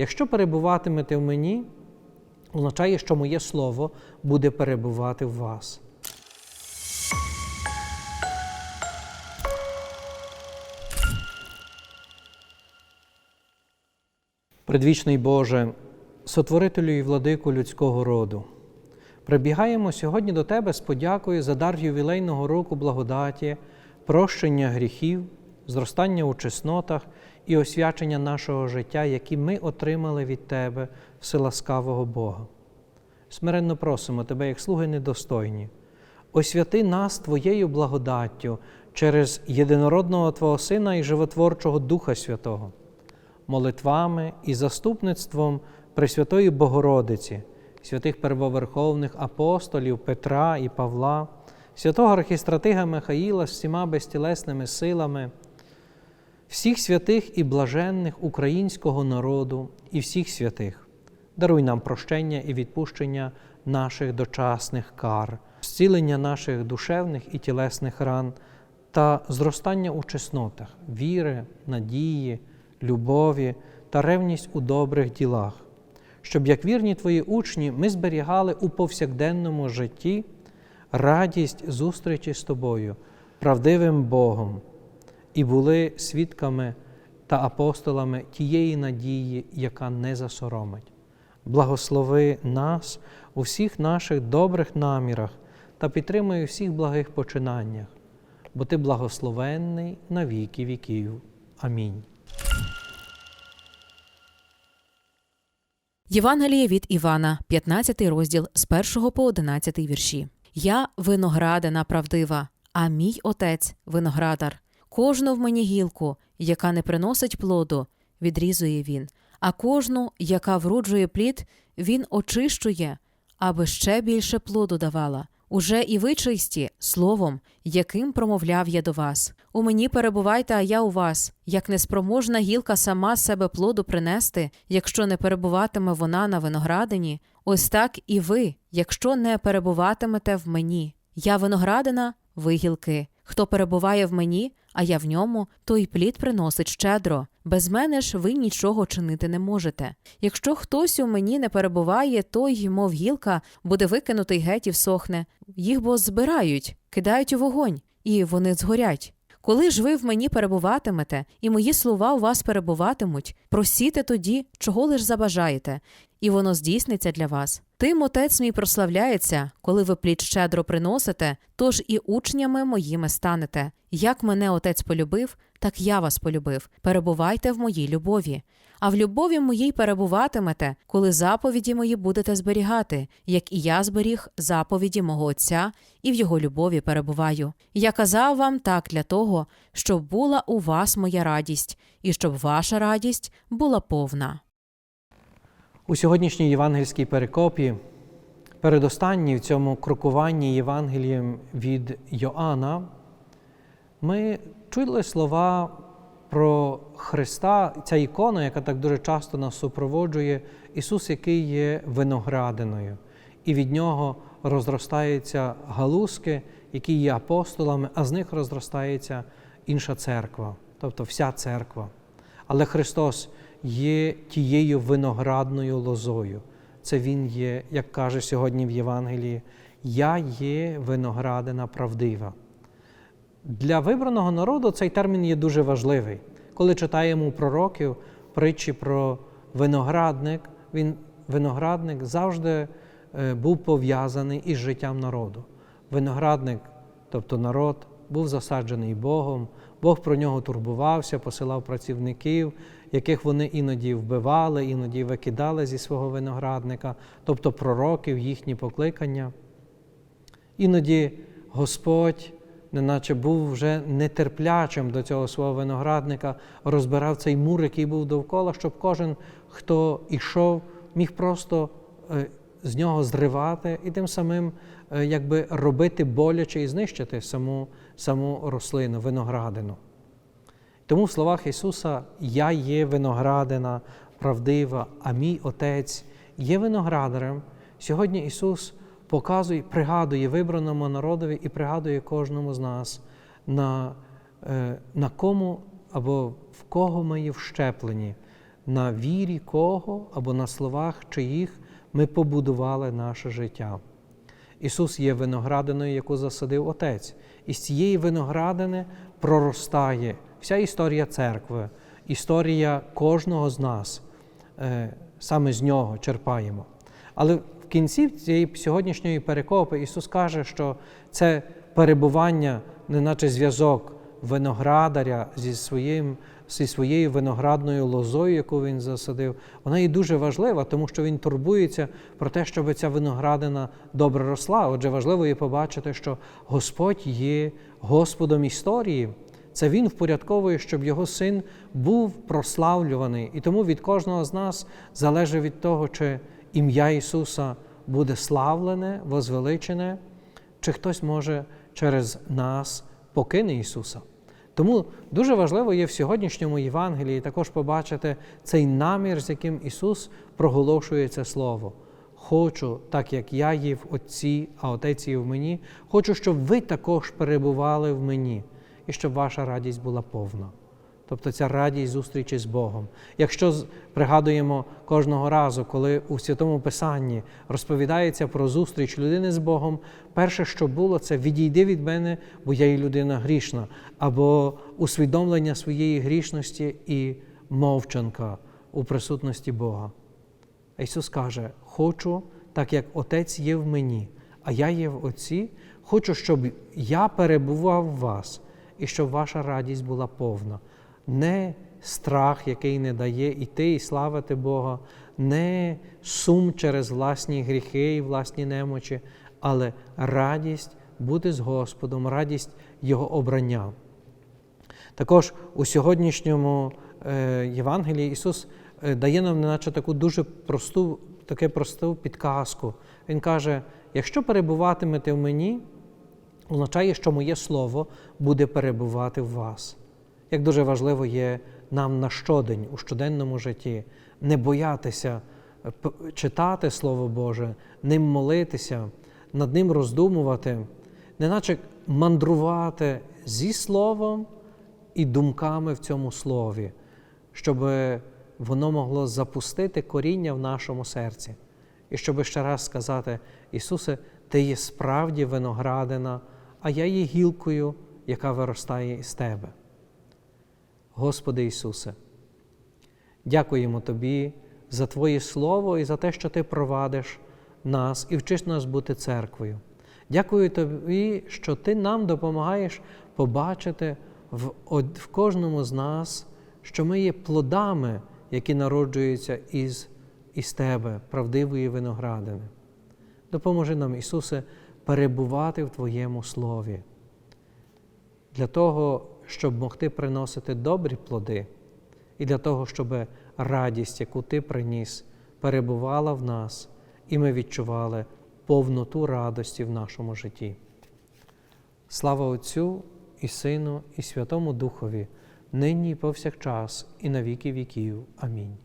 Якщо перебуватимете в мені, означає, що моє слово буде перебувати в вас. Предвічний Боже, сотворителю і владику людського роду, прибігаємо сьогодні до Тебе з подякою за дар ювілейного року благодаті, прощення гріхів, зростання у чеснотах і освячення нашого життя, які ми отримали від Тебе, вселаскавого Бога. Смиренно просимо Тебе, як слуги недостойні, освяти нас Твоєю благодаттю через єдинородного Твого Сина і животворчого Духа Святого молитвами і заступництвом Пресвятої Богородиці, святих первоверховних апостолів Петра і Павла, святого архістратига Михаїла з всіма безтілесними силами, всіх святих і блаженних українського народу і всіх святих. Даруй нам прощення і відпущення наших дочасних кар, зцілення наших душевних і тілесних ран та зростання у чеснотах, віри, надії, любові та ревність у добрих ділах, щоб, як вірні Твої учні, ми зберігали у повсякденному житті радість зустрічі з Тобою, правдивим Богом, і були свідками та апостолами тієї надії, яка не засоромить. Благослови нас у всіх наших добрих намірах та підтримуй у всіх благих починаннях, бо Ти благословенний на віки віків. Амінь. Євангеліє від Івана, 15 розділ з 1 по 11 вірші. Я виноградина правдива, а мій отець виноградар. Кожну в мені гілку, яка не приносить плоду, відрізує він, а кожну, яка вроджує плід, він очищує, аби ще більше плоду давала. Уже і ви чисті словом, яким промовляв я до вас. У мені перебувайте, а я у вас, як неспроможна гілка сама себе плоду принести, якщо не перебуватиме вона на виноградині, ось так і ви, якщо не перебуватимете в мені. Я виноградина, ви гілки. Хто перебуває в мені, а я в ньому, той плід приносить щедро. Без мене ж ви нічого чинити не можете. Якщо хтось у мені не перебуває, той, мов гілка, буде викинутий геть і всохне. Їх бо збирають, кидають у вогонь, і вони згорять. Коли ж ви в мені перебуватимете, і мої слова у вас перебуватимуть, просіте тоді, чого лиш забажаєте, і воно здійсниться для вас. Тим отець мій прославляється, коли ви плід щедро приносите, тож і учнями моїми станете. Як мене отець полюбив, так я вас полюбив. Перебувайте в моїй любові. А в любові моїй перебуватимете, коли заповіді мої будете зберігати, як і я зберіг заповіді мого Отця і в його любові перебуваю. Я казав вам так для того, щоб була у вас моя радість, і щоб ваша радість була повна. У сьогоднішній євангельській перекопі, передостанній в цьому крокуванні Євангелієм від Йоанна, ми чули слова про Христа, ця ікона, яка так дуже часто нас супроводжує, Ісус, який є виноградиною, і від Нього розростаються галузки, які є апостолами, а з них розростається інша церква, тобто вся церква. Але Христос є тією виноградною лозою. Це Він є, як каже сьогодні в Євангелії, Я є виноградина правдива. Для вибраного народу цей термін є дуже важливий. Коли читаємо у пророків притчі про виноградник, він, виноградник завжди е, був пов'язаний із життям народу. Виноградник, тобто народ, був засаджений Богом, Бог про нього турбувався, посилав працівників, яких вони іноді вбивали, іноді викидали зі свого виноградника, тобто пророків, їхні покликання. Іноді Господь, неначе був вже нетерплячим до цього свого виноградника, розбирав цей мур, який був довкола, щоб кожен, хто йшов, міг просто е, з нього зривати і тим самим е, якби робити боляче і знищити саму, саму рослину, виноградину. Тому в словах Ісуса Я є виноградина правдива, а мій Отець є виноградарем. Сьогодні Ісус показує, пригадує вибраному народові і пригадує кожному з нас, на, е, на кому або в кого ми є вщеплені, на вірі кого або на словах чиїх ми побудували наше життя. Ісус є виноградиною, яку засадив Отець. І з цієї виноградини проростає вся історія церкви, історія кожного з нас. Е, Саме з нього черпаємо. Але в кінці цієї сьогоднішньої перекопи Ісус каже, що це перебування, неначе зв'язок виноградаря зі, своїм, зі своєю виноградною лозою, яку він засадив, вона є дуже важлива, тому що він турбується про те, щоб ця виноградина добре росла. Отже, важливо є побачити, що Господь є Господом історії. Це Він впорядковує, щоб його син був прославлюваний. І тому від кожного з нас залежить від того, чи ім'я Ісуса буде славлене, возвеличене, чи хтось може через нас покине Ісуса. Тому дуже важливо є в сьогоднішньому Євангелії також побачити цей намір, з яким Ісус проголошує це Слово. Хочу, так як я є в Отці, а Отець є в мені, хочу, щоб ви також перебували в мені і щоб ваша радість була повна. Тобто ця радість зустрічі з Богом. Якщо пригадуємо кожного разу, коли у Святому Писанні розповідається про зустріч людини з Богом, перше, що було, це відійди від мене, бо я є людина грішна, або усвідомлення своєї грішності і мовчанка у присутності Бога. Ісус каже: Хочу, так як Отець є в мені, а я є в Отці, хочу, щоб я перебував в вас і щоб ваша радість була повна. Не страх, який не дає іти і славити Бога, не сум через власні гріхи і власні немочі, але радість бути з Господом, радість Його обрання. Також у сьогоднішньому е, Євангелії Ісус е, дає нам неначе таку дуже просту, таке просту підказку. Він каже: якщо перебуватимете в мені, означає, що моє слово буде перебувати в вас. Як дуже важливо є нам на щодень, у щоденному житті, не боятися е, читати Слово Боже, ним молитися, над ним роздумувати, неначе мандрувати зі Словом і думками в цьому слові, щоб воно могло запустити коріння в нашому серці. І щоб ще раз сказати: Ісусе, Ти є справді виноградина, а я є гілкою, яка виростає із Тебе. Господи Ісусе, дякуємо Тобі за Твоє Слово і за те, що Ти провадиш нас і вчиш нас бути церквою. Дякую Тобі, що Ти нам допомагаєш побачити в, в кожному з нас, що ми є плодами, які народжуються із, із Тебе, правдивої виноградини. Допоможи нам, Ісусе, перебувати в Твоєму Слові для того, щоб могти приносити добрі плоди, і для того, щоб радість, яку Ти приніс, перебувала в нас, і ми відчували повноту радості в нашому житті. Слава Отцю і Сину, і Святому Духові, нині і повсякчас, і на віки віків. Амінь.